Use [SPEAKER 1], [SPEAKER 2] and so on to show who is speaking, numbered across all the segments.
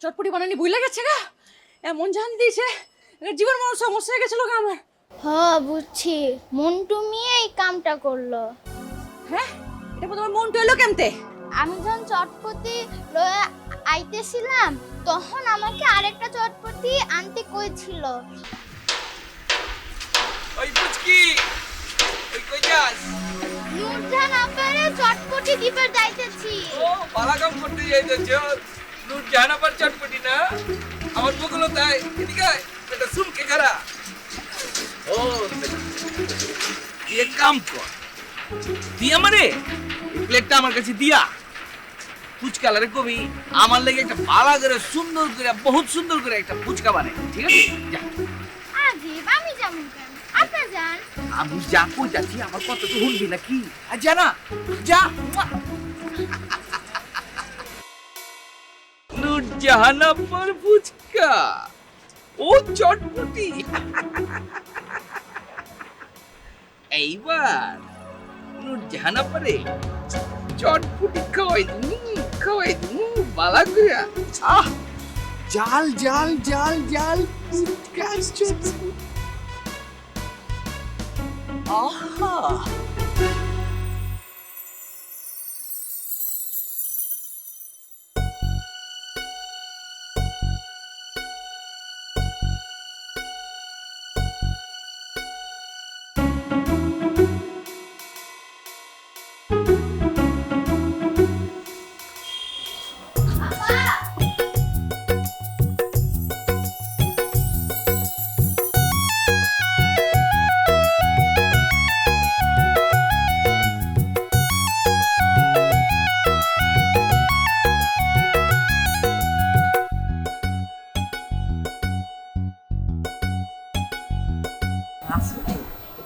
[SPEAKER 1] চটপটি বানানি ভুলে গেছে গা? এমন জান দিয়েছে জীবন মরণ সমস্যা হয়ে গেছিল গা আমার।
[SPEAKER 2] হ বুঝছি। মন্টু মিয়া এই কামটা করল।
[SPEAKER 1] হ্যাঁ? এটা তোমার মনটা এলো কেমতে?
[SPEAKER 2] আমি যখন চটপটি লয়ে আইতেছিলাম তখন আমাকে আরেকটা চটপটি আনতে কইছিল।
[SPEAKER 3] ওই পুচকি ওই কই যাস?
[SPEAKER 2] নূরজাহান আপারে চটপটি দিবে যাইতেছি।
[SPEAKER 3] ও বালাকাম করতে যাইতেছ। জাহানাবার চটপটি না? আমার বকুলো তাই। এদিকে এটা সুমকে খারা। ও এক কাম কর। দিয়া মানে? প্লেটটা আমার কাছে দিয়া। ফুচকা লারে কবি আমার লেগে একটা বালা করে সুন্দর করে বহুত সুন্দর করে একটা ফুচকা বানাই। ঠিক আছে? যা।
[SPEAKER 2] আমি যেমন কেন? আপনি যান।
[SPEAKER 3] আমি যা কই যাচ্ছি। আমার কথা তো শুনবি নাকি? আর যা না। যা। নুরজাহান আব্বার ফুচকা। ও চটপটি। এইবার নুরজাহান আব্বারে চটপটি খাওয়াই দিমু খাওয়াই দিমু বালা কইরা। আহ! জাল জাল জাল জাল গাছ চটপটি আহা!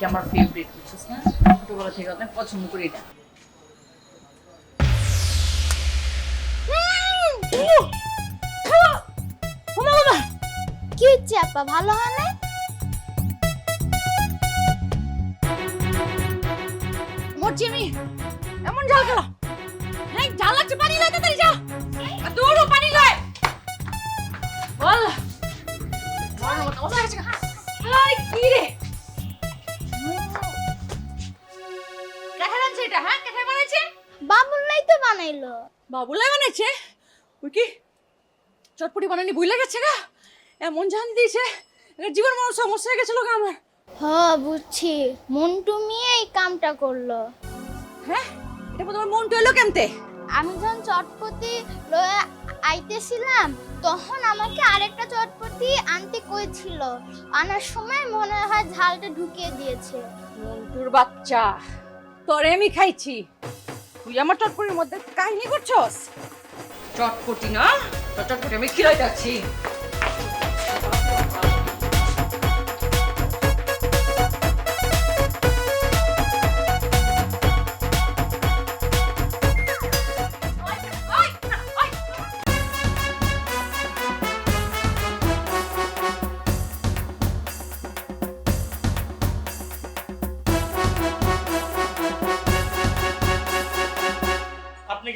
[SPEAKER 1] আমার ফেভারিট বুঝছিস না ছোটবেলা থেকে অনেক পছন্দ করি এটা
[SPEAKER 2] কি হচ্ছে আপা ভালো হয় না
[SPEAKER 1] মরছি আমি এমন জাল গেল হ্যাঁ জাল লাগছে পানি লয় তাড়াতাড়ি যা আর দৌড়ো পানি লয় বল কি রে
[SPEAKER 2] বানাইলো।
[SPEAKER 1] বাবুলাই বানাইছে? ওই কি? চটপটি বানানি ভুলে গেছে গা? এমন জান দিয়েছে। জীবন মরণ সমস্যা হয়ে গেছিল গা আমার।
[SPEAKER 2] হ বুঝছি। মন্টু মিয়া এই কামটা করল।
[SPEAKER 1] হ্যাঁ? এটা তোমার মনটা এলো কেমতে?
[SPEAKER 2] আমি যখন চটপটি লয়ে আইতেছিলাম তখন আমাকে আরেকটা চটপটি আনতে কইছিল। আনার সময় মনে হয় ঝালটা ঢুকিয়ে দিয়েছে।
[SPEAKER 1] মন্টুর বাচ্চা। তোরে আমি খাইছি। তুই আমার চটপটির মধ্যে কাহিনী করছস? চটপটি না? চটপটি আমি খিলাই যাচ্ছি।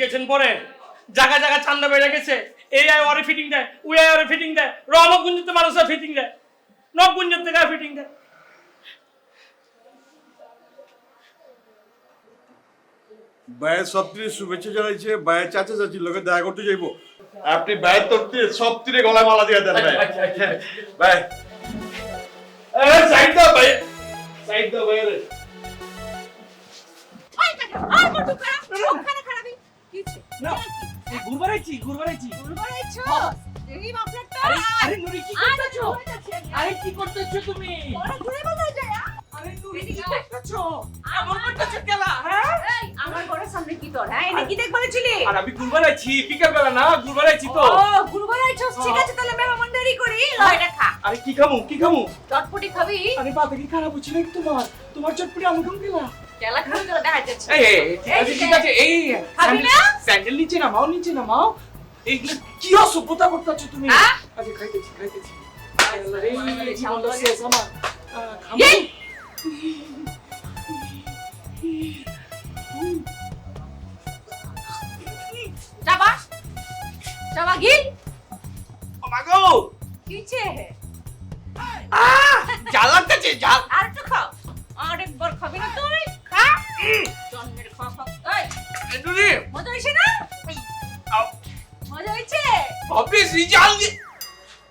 [SPEAKER 4] গেছেন পরে। জায়গা জায়গা চান্দা বেড়ে গেছে। এই আয় ওরে ফিটিং দেয় ওই আয় ওরে ফিটিং দেয় রমগুঞ্জিতে মানুষের ফিটিং দেয় নবগুঞ্জের থেকে ফিটিং দেয়।
[SPEAKER 5] ভাইয়ের সব শুভেচ্ছা জানাইছে ভাইয়ের চাচা চাচির লোকে দেখা করতে যাইবো। আপনি ভাইয়ের তোর তীরে সব তীরে গলায় মালা দিয়ে দেন ভাই। ভাই
[SPEAKER 4] এই, সাইড দাও ভাই সাইড দাও ভাই রে।
[SPEAKER 1] আই কাকা আর খারাপ ওখানে খারাপই কিছে
[SPEAKER 4] না এই ঘুরবারাইছি ঘুরবারাইছি
[SPEAKER 1] বলবাইছো এই মাফলারটা
[SPEAKER 4] আরে আরে নুরি কি করতেছো? আরে কি করতেছো তুমি?
[SPEAKER 1] বড় ঘুরে বলা যায়
[SPEAKER 4] আরে নুরি কি করতেছো? এমন করতেছো কেলা হ্যাঁ?
[SPEAKER 1] এই আমার ঘরের সামনে কি তোর হ্যাঁ? এটা কি দেখ বলেছিলি?
[SPEAKER 4] আর আমি ঘুরবারাইছি বিকাল বেলা না ঘুরবারাইছি তো।
[SPEAKER 1] ও ঘুরবাইছো ঠিক আছে তাহলে মেহমান দেরি করি লয় খা
[SPEAKER 4] আরে কি খামু কি খামু?
[SPEAKER 1] চটপটি খাবি?
[SPEAKER 4] আরে বাবা কি খারাপ হচ্ছে নাকি তোমার? তোমার চটপটি আমি খাম কেলা স্যান্ডেল নিচে নামাও নিচে নামাও। এইগুলো কি অসভ্যতা করতেছো তুমি?
[SPEAKER 1] হ্যাঁ?
[SPEAKER 4] আচ্ছা খাইতেছি খাইতেছি। আল্লাহ
[SPEAKER 1] আরে,
[SPEAKER 4] রে
[SPEAKER 1] এই মজা হয়েছে না মজা হয়েছে
[SPEAKER 4] অফিস জাল দিয়ে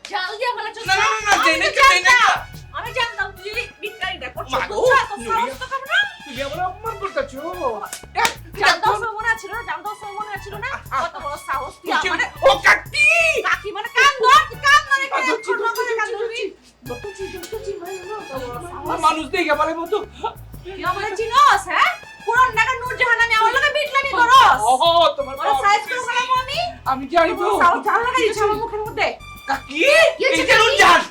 [SPEAKER 1] জাল দিয়ে ফেলা চল
[SPEAKER 4] না, না, না, জেনে কা, জেনে।
[SPEAKER 1] আমি না জানতাম কত বড় সাহস তুই আমারে
[SPEAKER 4] ও কাকি
[SPEAKER 1] কাকি মানে কান ধর কান
[SPEAKER 4] মানুষ দেখে আমার মতো
[SPEAKER 1] আমি
[SPEAKER 4] জানি তো
[SPEAKER 1] জাল লাগাই দিছ আমার মুখের মধ্যে?
[SPEAKER 4] কাকি
[SPEAKER 1] কি? হয়েছে
[SPEAKER 4] এই যে? জাল